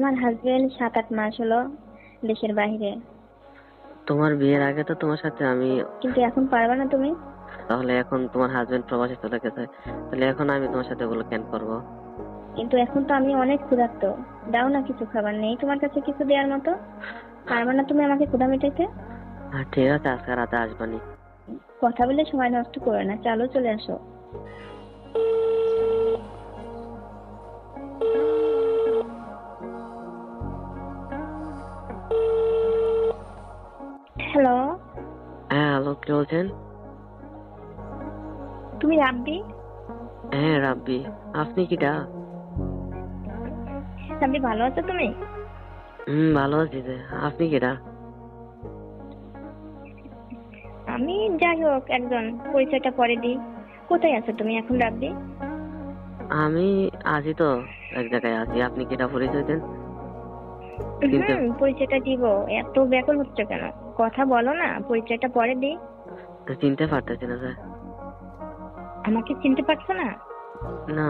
আমার হাজবেন্ড সাত আট মাস হলো দেশের বাইরে তোমার বিয়ের আগে তো তোমার সাথে আমি কিন্তু এখন পারবে না তুমি? তাহলে এখন তোমার হাজবেন্ড প্রবাসে চলে গেছে তাহলে এখন আমি তোমার সাথে ওগুলো কেন করব? কিন্তু এখন তো আমি অনেক ক্ষুধার্ত। দাও না কিছু খাবার নেই তোমার কাছে কিছু দেওয়ার মতো? পারবে না তুমি আমাকে ক্ষুধা মেটাইতে? হ্যাঁ ঠিক আছে আজকে রাতে আসবানি। কথা বলে সময় নষ্ট করে না চালু চলে আসো। বলছেন? তুমি রাব্বি? হ্যাঁ রাব্বি। আপনি কিটা রাব্বি ভালো আছো তুমি? হুম ভালো আছি যে আপনি কিটা আমি যাই হোক একজন পরিচয়টা পরে দিই। কোথায় আছো তুমি এখন রাব্বি? আমি আছি তো এক জায়গায় আছি। আপনি কিটা পরিচয় দেন? হুম পরিচয়টা দিব। এত ব্যাকুল হচ্ছে কেন? কথা বলো না পরিচয়টা পরে দিই। তো চিনতে পারতেছি না স্যার। আমাকে চিনতে পারছ না? না।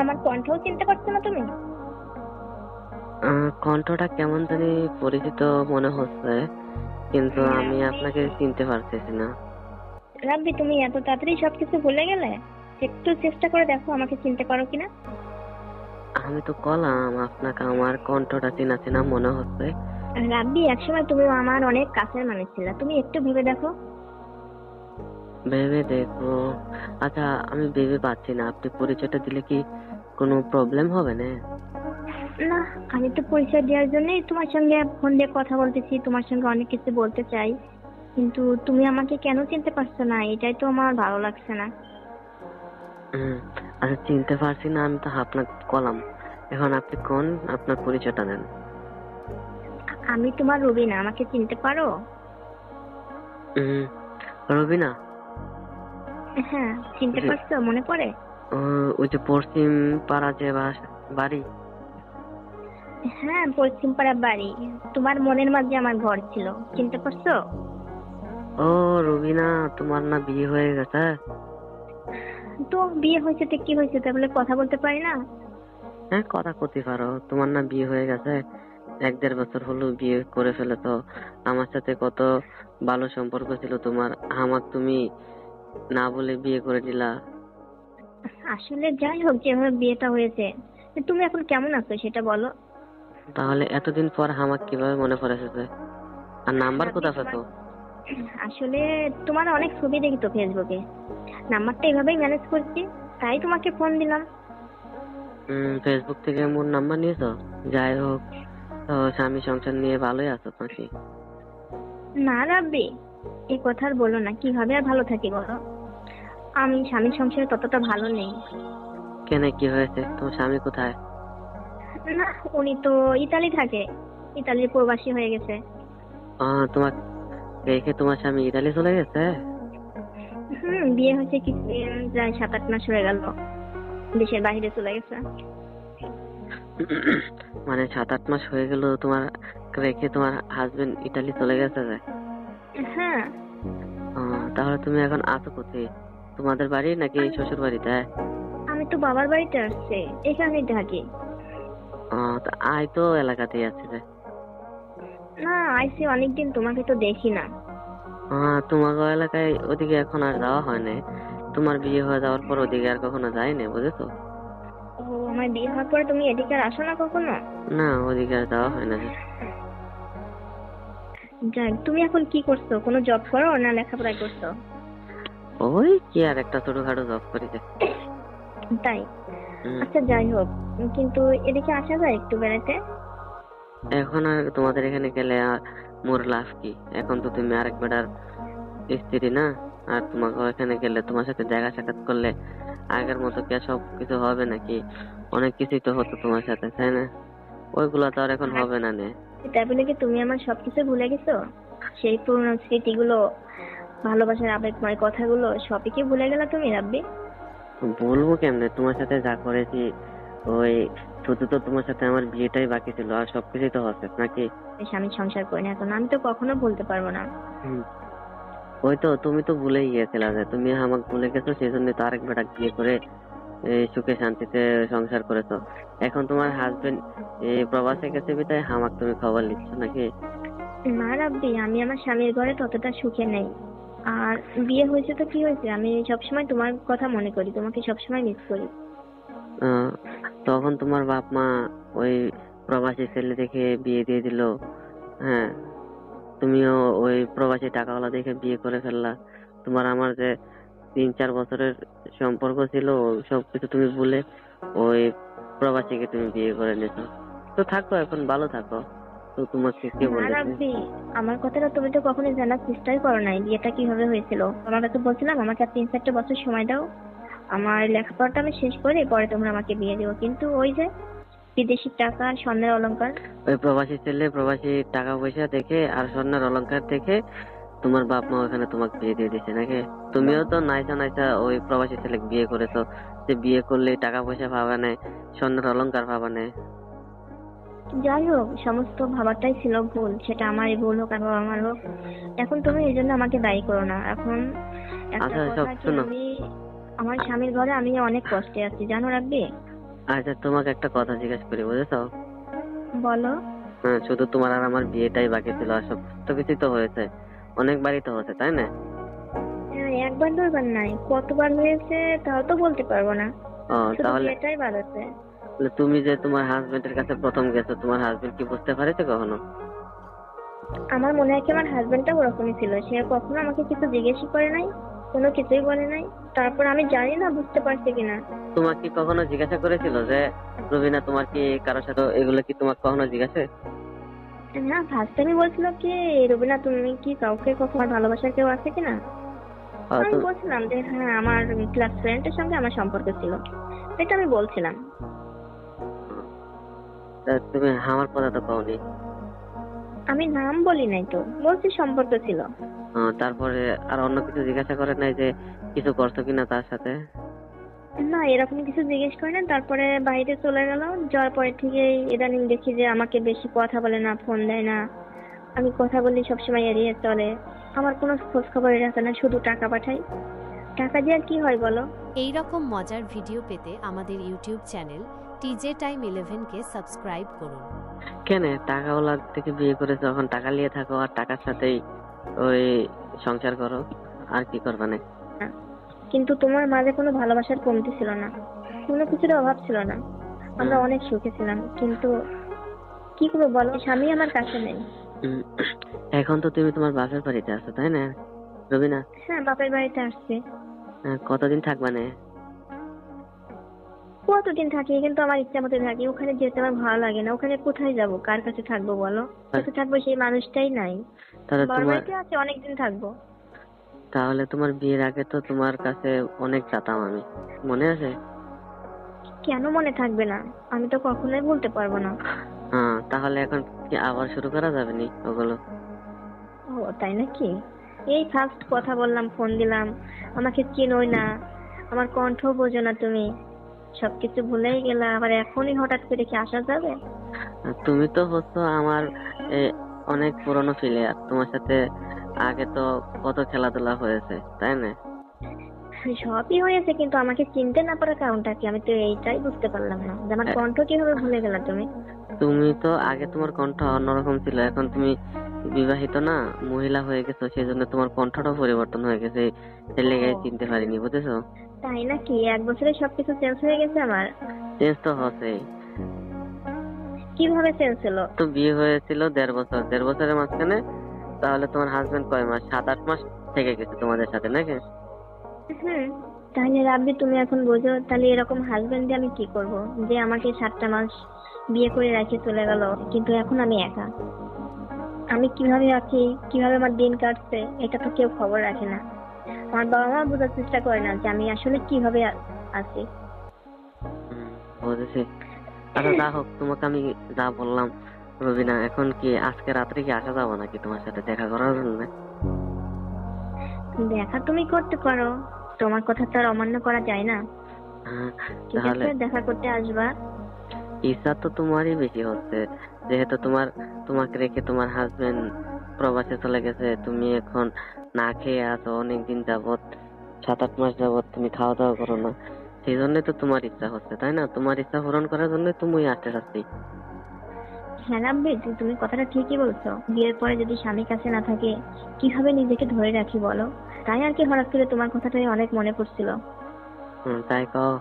আমার কণ্ঠও চিনতে পারছ না তুমি? কণ্ঠটা কেমন জানি পরিচিত মনে হচ্ছে কিন্তু আমি আপনাকে চিনতে পারতেছি না। রাব্বি তুমি এত তাড়াতাড়ি সবকিছু ভুলে গেলে একটু চেষ্টা করে দেখো আমাকে চিনতে পারো কিনা। আমি তো কলাম আপনাকে আমার কণ্ঠটা চেনা চেনা মনে হচ্ছে। রাব্বি একসময় তুমি আমার অনেক কাছের মানুষ ছিল তুমি একটু ভেবে দেখো। ভেবে দেখো আচ্ছা আমি ভেবে পাচ্ছি না। আপনি পরিচয়টা দিলে কি কোনো প্রবলেম হবে না? না আমি তো পরিচয় দেওয়ার জন্যই তোমার সঙ্গে ফোন দিয়ে কথা বলতেছি তোমার সঙ্গে অনেক কিছু বলতে চাই। কিন্তু তুমি আমাকে কেন চিনতে পারছ না? এটাই তো আমার ভালো লাগছে না। আচ্ছা চিনতে পারছি না আমি তো আপনাকে কলাম। এখন আপনি কোন? আপনার পরিচয়টা দেন। আমি তোমার রবিনা আমাকে চিনতে পারো? রবিনা? হ্যাঁ চিনতে পারছ মনে পড়ে? ওই যে পশ্চিম পাড়া যে বাড়ি? হ্যাঁ পশ্চিমপাড়া বাড়ি। তোমার মনের মাঝে আমার ঘর ছিল চিনতে পারছ? ও রবিনা তোমার না বিয়ে হয়ে গেছে? তো বিয়ে হয়েছে তো কি হয়েছে? তা বলে কথা বলতে পারি না? হ্যাঁ কথা করতে পারো। তোমার না বিয়ে হয়ে গেছে এক দেড় বছর হলো বিয়ে করে ফেলে তো। আমার সাথে কত ভালো সম্পর্ক ছিল তোমার। আমার তুমি না বলে বিয়ে করে দিলা। আসলে যাই হোক যেভাবে বিয়েটা হয়েছে তুমি এখন কেমন আছো সেটা বলো। তাহলে এতদিন পর আমার কীভাবে মনে পড়েছে? আর নাম্বার কোথায় পেতো আসলে তোমার অনেক ছবি দেখি তো ফেসবুকে। নাম্বারটা এভাবেই ম্যানেজ করছি তাই তোমাকে ফোন দিলাম। হুম ফেসবুক থেকে মোর নাম্বার নিয়েছো? যাই হোক তো স্বামী সংসার নিয়ে ভালোই আছো নাকি? না রাব্বি এই কথা আর বলো না কীভাবে আর ভালো থাকি বলো। আমি স্বামী সংসারে ততটা ভালো নেই। কেন কি হয়েছে? তোমার স্বামী কোথায়? না উনি তো ইতালি থাকে। ইতালির প্রবাসী হয়ে গেছে। তোমার রেখে তোমার স্বামী ইতালি চলে গেছে? হুম বিয়ে হয়েছে কিছুদিন প্রায় সাত আট মাস হয়ে গেল। দেশের বাইরে চলে গেছে। মানে সাত আট মাস হয়ে গেল তোমার রেখে তোমার হাজবেন্ড ইতালি চলে গেছে? হ্যাঁ। তাহলে তুমি এখন আছো কোথায়? তোমাদের বাড়ি নাকি শ্বশুর বাড়িতে? আমি তো বাবার বাড়িতে আসছি এখানেই থাকি। আয় তো এলাকাতেই আছে যে না আইসি অনেকদিন তোমাকে তো দেখি না। তোমার এলাকায় ওদিকে এখন আর যাওয়া হয় না তোমার বিয়ে হয়ে যাওয়ার পর ওদিকে আর কখনো যায়নি বুঝেছ? ও আমার বিয়ে হওয়ার পরে তুমি এদিকে আর আসো না কখনো? না ওদিকে আর যাওয়া হয় না। যাক তুমি এখন কি করছ? কোনো জব করো না লেখাপড়া করছ? ওই কি আর একটা ছোটখাটো জব করি। তাই? আচ্ছা যাই হোক। কিন্তু এদিকে আসা যায় একটু বেড়াতে এখন আর তোমাদের এখানে গেলে আর মোর লাভ কি? এখন তো তুমি আরেক বেটার স্ত্রী না? আর তোমাকে এখানে গেলে তোমার সাথে দেখা সাক্ষাৎ করলে আগের মতো কি আর সব কিছু হবে নাকি? অনেক কিছুই তো হতো তোমার সাথে তাই না? ওইগুলো তো আর এখন হবে না নে। তাই বলে কি তুমি আমার সবকিছু ভুলে গেছো? সেই পুরনো স্মৃতিগুলো ভালোবাসার আবেগময় কথাগুলো সবই কি ভুলে গেলা তুমি রাব্বি? বলব কেমনে? তোমার সাথে যা করেছি ওই শুধু তো তোমার সাথে আমার বিয়েটাই বাকি ছিল আর সবকিছুই তো হচ্ছে নাকি? স্বামী সংসার করি না এখন আমি তো কখনো বলতে পারব না। ওই তো তুমি তো ভুলেই গিয়েছিলে যে তুমি আমাকে ভুলে গেছো সেই জন্য তো আরেক বেটা বিয়ে করে সুখে শান্তিতে সংসার করেছ। এখন তোমার হাজবেন্ড এই প্রবাসে গেছে বিদায়? হামাক তুমি খবর নিচ্ছ নাকি? না রাব্বি আমি আমার স্বামীর ঘরে ততটা সুখে নেই। আর বিয়ে হয়েছে তো কি হয়েছে? আমি সবসময় তোমার কথা মনে করি তোমাকে সবসময় মিস করি। তখন তোমার বাপ মা ওই প্রবাসী ছেলে দেখে বিয়ে দিয়ে দিল। হ্যাঁ তুমিও ওই প্রবাসী টাকাওয়ালা দেখে বিয়ে করে ফেললা। তোমার আমার যে তিন চার বছরের সম্পর্ক ছিল সব কিছু তুমি ভুলে ওই প্রবাসীকে তুমি বিয়ে করে নিয়েছো। তো থাকো এখন ভালো থাকো। তো তোমাকে কে বলেছে? আমার কথাটা তুমি তো কখনো জানার চেষ্টাই করো নাই বিয়েটা কীভাবে হয়েছিল? তোমার কাছে বলছিলাম আমাকে আর তিন চারটে বছর সময় দাও। আমার লেখাপড়াটা আমি শেষ করে পরে তোমরা আমাকে বিয়ে দেবো কিন্তু ওই যে বিদেশি টাকা আর স্বর্ণের অলংকার। ওই প্রবাসী ছেলে প্রবাসী টাকা পয়সা দেখে আর স্বর্ণের অলংকার দেখে তোমার বাপ মা ওখানে তোমাকে বিয়ে দিয়ে দিছে নাকি? তুমিও তো নাইসা নাইসা ওই প্রবাসী ছেলে বিয়ে করেছ। যে বিয়ে করলে টাকা পয়সা পাবা না স্বর্ণের অলংকার পাবা না যাই হোক সমস্ত ভাবাটাই ছিল ভুল সেটা আমারই ভুল হোক আর বাবা মার হোক। এখন তুমি এই জন্য আমাকে দায়ী করো না। এখন একটা আচ্ছা, কথা সব কি আমি আমার স্বামীর ঘরে আমি অনেক কষ্টে আছি জানো রাখবি আচ্ছা তোমাকে একটা কথা জিজ্ঞেস করি বুঝেছ? বলো। হ্যাঁ শুধু তোমার আর আমার বিয়েটাই বাকি ছিল আর সব তো কিছুই তো হয়েছে। অনেকবারই তো হয়েছে তাই না? হ্যাঁ, একবার দুইবার নাই কতবার হয়েছে তাও তো বলতে পারব না। ও তাহলে বিয়েটাই বাদ আছে। তুমি যে তোমার হাজবেন্ডের কাছে প্রথম গেছো তোমার হাজবেন্ড কি বুঝতে পারেছে কখনো? আমার মনে হয় কি আমার হাজবেন্ডটা ওরকমই ছিল সে কখনো আমাকে কিছু জিজ্ঞেসই করে নাই কোনো কিছুই বলে নাই। তারপর আমি জানি না বুঝতে পারছি কিনা। তোমার কি কখনো জিজ্ঞাসা করেছিল যে রবিনা তোমার কি কারোর সাথে এগুলো কি তোমার কখনো জিজ্ঞাসা না ফার্স্ট টাইমই বলছিল কি রবিনা তুমি কি কাউকে কখনো ভালোবাসার কেউ আছে কিনা? আহ, আমি বলছিলাম যে হ্যাঁ আমার ক্লাস ফ্রেন্ডের সঙ্গে আমার সম্পর্ক ছিল। এটা আমি বলছিলাম। তুমি আমার কথা তো কওনি। আমি নাম বলি নাই তো বলছি সম্পর্ক ছিল। তারপরে আর অন্য কিছু জিজ্ঞাসা করে নাই যে কিছু করছ কিনা তার সাথে? না এরকম কিছু জিজ্ঞেস করে না তারপরে বাইরে চলে গেল যাওয়ার পরে থেকে ইদানিং দেখি যে আমাকে বেশি কথা বলে না ফোন দেয় না। আমি কথা বলি সবসময় এড়িয়ে চলে। আমার কোনো খোঁজ খবর রাখে না শুধু টাকা পাঠাই। টাকা দিয়ে আর কি হয় বলো? এই রকম মজার ভিডিও পেতে আমাদের ইউটিউব চ্যানেল টিজে টাইম ইলেভেনকে সাবস্ক্রাইব করুন। কেন? টাকাওয়ালা থেকে বিয়ে করে যখন টাকা নিয়ে থাকো আর টাকার সাথেই ওই সংসার করো আর কি করবা না কিন্তু তোমার মাঝে কোনো ভালোবাসার কমতি ছিল না। কোনো কিছুর অভাব ছিল না। আমরা অনেক সুখে ছিলাম কিন্তু কি করব বলো? স্বামী আমার কাছে নেই। এখন তো তুমি তোমার বাপের বাড়িতে আছো তাই না? রবিনা? হ্যাঁ বাপের বাড়িতে আসছে। কতদিন থাকবা না? কতদিন থাকি? কিন্তু আমার ইচ্ছা মতো থাকি। ওখানে যেতে আমার ভালো লাগে না। ওখানে কোথায় যাব? কার কাছে থাকব বলো? কাছে থাকব সেই মানুষটাই নাই। তাহলে তোমার বাড়িতে আছে অনেকদিন থাকব। তাহলে তোমার বিয়ের আগে তো তোমার কাছে অনেক যেতাম আমি। মনে আছে? কেন মনে থাকবে না? আমি তো কখনোই বলতে পারব না। হ্যাঁ তাহলে এখন কি আবার শুরু করা যাবে নি ওগুলো? ও তাই নাকি? এই ফার্স্ট কথা বললাম ফোন দিলাম। আমাকে চিনোই না। আমার কণ্ঠ বোঝো না তুমি। সবকিছু ভুলেই গেলা আবার এখনই হঠাৎ করে কি আসা যাবে? তুমি তো হচ্ছে আমার অনেক পুরনো প্লেয়ার তোমার সাথে আগে তো কত খেলাধুলা হয়েছে তাই না? সবই হয়েছে কিন্তু আমাকে চিনতে না পারার কারণটা কি? আমি তো এইটাই বুঝতে পারলাম না যে আমার কণ্ঠ কীভাবে ভুলে গেলা তুমি? তুমি তো আগে তোমার কণ্ঠ অন্যরকম ছিল এখন তুমি বিবাহিত না মহিলা হয়ে গেছো সেই জন্য তোমার কণ্ঠটাও পরিবর্তন হয়ে গেছে সেই লেগে চিনতে পারিনি বুঝেছ? তাই নাকি? এক বছরে সবকিছু চেঞ্জ হয়ে গেছে আমার? চেঞ্জ তো হচ্ছেই। কীভাবে চেঞ্জ হলো? তো বিয়ে হয়েছিল দেড় বছর দেড় বছরের মাঝখানে তাহলে তোমার হাজবেন্ড কয় মাস? সাত আট মাস থেকে গেছে তোমাদের সাথে নাকি? হুম। তাহলে রাব্বি তুমি এখন বোঝো তাহলে এরকম হাজবেন্ড আমি কি করব? যে আমাকে সাতটা মাস বিয়ে করে রেখে চলে গেল কিন্তু এখন আমি একা। আমি কীভাবে আছি? কীভাবে আমার দিন কাটছে? এটা তো কেউ খবর রাখে না। আমার বাবা মা বোঝার চেষ্টা করে না যে আমি আসলে কীভাবে আছি। বুঝেছি। আচ্ছা যা হোক তোমাকে আমি যা বললাম রবিনা এখন কি আজকে রাত্রে কি আসা যাব নাকি তোমার সাথে দেখা করার জন্য? দেখা তুমি করতে পারো। তোমার কথা তো আর অমান্য করা যায় না। ঠিক আছে দেখা করতে আসবা। ইচ্ছা তো তোমারই বেশি হচ্ছে। যেহেতু তোমার তোমাকে রেখে তোমার হাজবেন্ড প্রবাসে চলে গেছে তুমি এখন না খেয়ে আছো অনেকদিন যাবত সাত আট মাস যাবত তুমি খাওয়া দাওয়া করো না। সেই জন্যই তো তোমার ইচ্ছা হচ্ছে তাই না? তোমার ইচ্ছা পূরণ করার জন্যই তুমি আসতে চাচ্ছি। হ্যাঁ রাব্বি তুই- তুমি কথাটা ঠিকই বলছো। বিয়ের পরে যদি স্বামী কাছে না থাকে কীভাবে নিজেকে ধরে রাখি বলো? তাই আর কি হঠাৎ করে তোমার কথাটাই অনেক মনে পড়ছিল। তাই কও।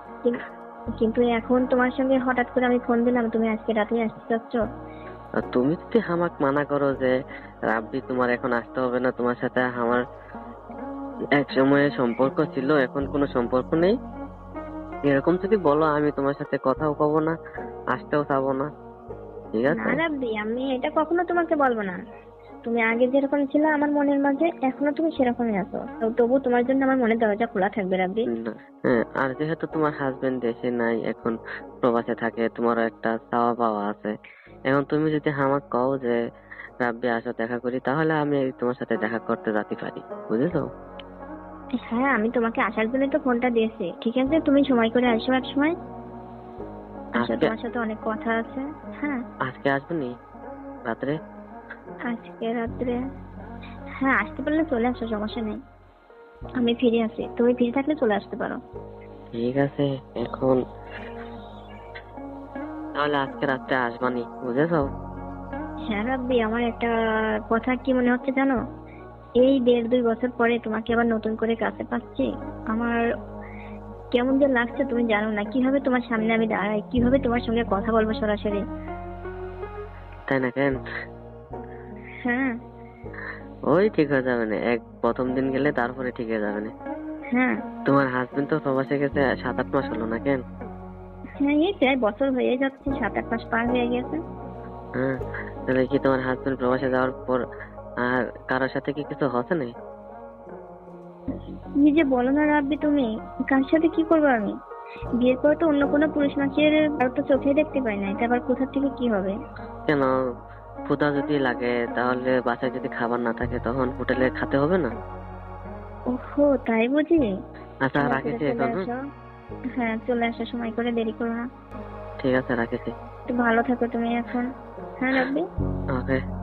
কিন্তু এখন তোমার সঙ্গে হঠাৎ করে আমি ফোন দিলাম তুমি আজকে রাতে আসতে চাচ্ছ। তুমি যদি হামাক মানা করো যে রাব্বি তোমার এখন আসতে হবে না তোমার সাথে আমার এক সময়ে সম্পর্ক ছিল এখন কোনো সম্পর্ক নেই? এরকম যদি বলো আমি তোমার সাথে কথাও কব না আসতেও চাবো না। ঠিক আছে? না রাব্বি আমি এটা কখনো তোমাকে বলব না। তুমি আগে যেরকম ছিল আমার মনের মাঝে এখনও তুমি সেরকমই আছো। তো তবু তোমার জন্য আমার মনের দরজা খোলা থাকবে রাব্বি হ্যাঁ আর যেহেতু তোমার হাজবেন্ড দেশে নাই এখন প্রবাসে থাকে তোমারও একটা চাওয়া পাওয়া আছে। এখন তুমি যদি হামাক কও যে রাব্বি আসো দেখা করি তাহলে আমি তোমার সাথে দেখা করতে যেতে পারি। বুঝেছ? হ্যাঁ আমি তোমাকে আসার জন্য তো ফোনটা দিয়েছি। ঠিক আছে তুমি সময় করে আসো এক সময় আজকে- তোমার সাথে অনেক কথা আছে। হ্যাঁ। আজকে আসবে নি রাত্রে? আজকে রাত্রে হ্যাঁ আসতে পারলে চলে আসো সমস্যা নেই। আমি ফিরে আছি তুমি ফিরে থাকলে চলে আসতে পারো। ঠিক আছে এখন তাহলে আজকে রাত্রে আসবানি বুঝেছ? হ্যাঁ রাব্বি আমার একটা কথা কি মনে হচ্ছে জানো? এই দেড় দুই বছর পরে তোমাকে আবার নতুন করে কাছে পাচ্ছি। আমার কেমন যে লাগছে তুমি জানো না? কীভাবে তোমার সামনে আমি দাঁড়াই? কীভাবে তোমার সঙ্গে কথা বলব সরাসরি? তাই না কেন? হ্যাঁ। ওই ঠিক হয়ে যাবে না। এক প্রথম দিন গেলে তারপরে ঠিক হয়ে যাবে না। হ্যাঁ। তোমার হাজবেন্ড তো প্রবাসে গেছে সাত আট মাস হলো না কেন? হ্যাঁ এই প্রায় বছর হয়ে যাচ্ছে সাত আট মাস পার হয়ে গেছে। হ্যাঁ তাহলে কি তোমার হাজবেন্ড প্রবাসে যাওয়ার পর আর কারোর সাথে কি কিছু হচ্ছে না? কি যে বলো না রাব্বি তুমি কার সাথে কি করব আমি? বিয়ের পর তো অন্য কোনো পুরুষ মানুষের আর তো চোখে দেখতে পাই না এটা আবার কোথা থেকে কি হবে? কেন? ক্ষুধা যদি লাগে তাহলে বাসায় যদি খাবার না থাকে তখন হোটেলে খেতে হবে না? ওহো তাই বুঝি? আচ্ছা রাখেছি এখন হ্যাঁ? চলে আসার সময় করে দেরি করো না। ঠিক আছে রাখেছি। ভালো থাকো তুমি এখন। হ্যাঁ ওকে ওকে।